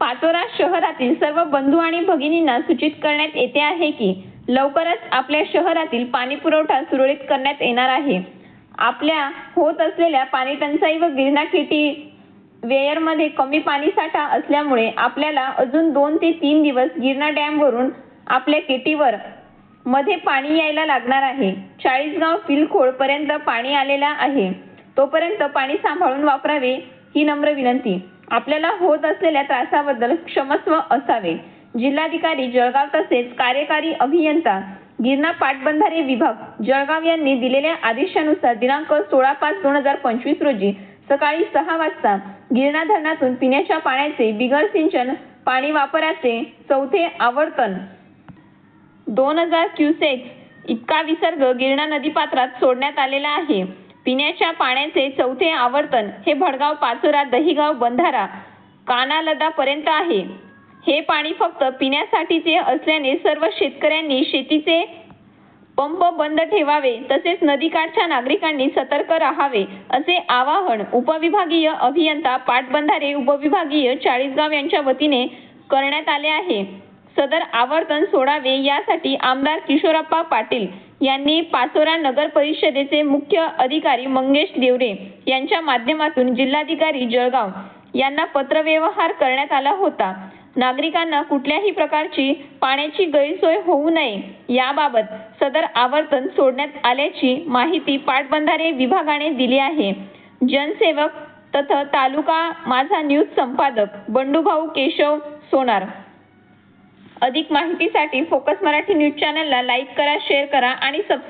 पाचोरा शहरातील सर्व बंधू आणि भगिनींना सूचित करण्यात येते आहे की लवकरच आपल्या शहरातील पाणी पुरवठा सुरळीत करण्यात येणार आहे. आपल्या होत असलेल्या पाणी टंचाई व गिरणा केटी वेयरमध्ये कमी पाणीसाठा असल्यामुळे आपल्याला अजून दोन ते तीन दिवस गिरणा डॅमवरून आपल्या केटीवर मध्ये पाणी यायला लागणार आहे. चाळीसगाव पिलखोड पर्यंत पाणी आलेला आहे. तोपर्यंत पाणी सांभाळून वापरावे ही नम्र विनंती. आपल्याला होत असलेल्या त्रासाबद्दल क्षमस्व असावे. जिल्हाधिकारी जळगाव तसेच कार्यकारी अभियंता गिरणा पाटबंधारे विभाग जळगाव यांनी दिलेल्या आदेशानुसार दिनांक सोळा पाच दोन हजार पंचवीस रोजी सकाळी सहा वाजता गिरणा धरणातून पिण्याच्या पाण्याचे बिगर सिंचन पाणी वापराचे चौथे आवर्तन. दोन हजार क्युसेक्स इतका विसर्ग गिरणा नदीपात्रात सोडण्यात आलेला आहे. पिण्याच्या पाण्याचे चौथे आवर्तन हे भडगाव पाचोरा दहिगाव बंधारा कानालदा पर्यंत आहे. हे पाणी फक्त पिण्यासाठीचे असल्याने सर्व शेतकऱ्यांनी शेतीचे पंप बंद ठेवावे तसेच नदीकाठच्या नागरिकांनी सतर्क राहावे असे आवाहन उपविभागीय अभियंता पाटबंधारे उपविभागीय चाळीसगाव यांच्या वतीने करण्यात आले आहे. सदर आवर्तन सोडावे यासाठी आमदार किशोरप्पा पाटील यांनी पाचोरा नगर परिषदेचे मुख्य अधिकारी मंगेश देवरे यांच्या माध्यमातून जिल्हाधिकारी जळगाव यांना पत्रव्यवहार करण्यात आला होता. नागरिकांना कुठल्याही प्रकारची पाण्याची गैरसोय होऊ नये याबाबत सदर आवर्तन सोडण्यात आल्याची माहिती पाटबंधारे विभागाने दिली आहे. जनसेवक तथा तालुका माझा न्यूज संपादक बंडूभाऊ केशव सोनार अधिक माहितीसाठी फोकस मराठी न्यूज चॅनलला लाईक करा शेअर करा आणि सबस्क्राईब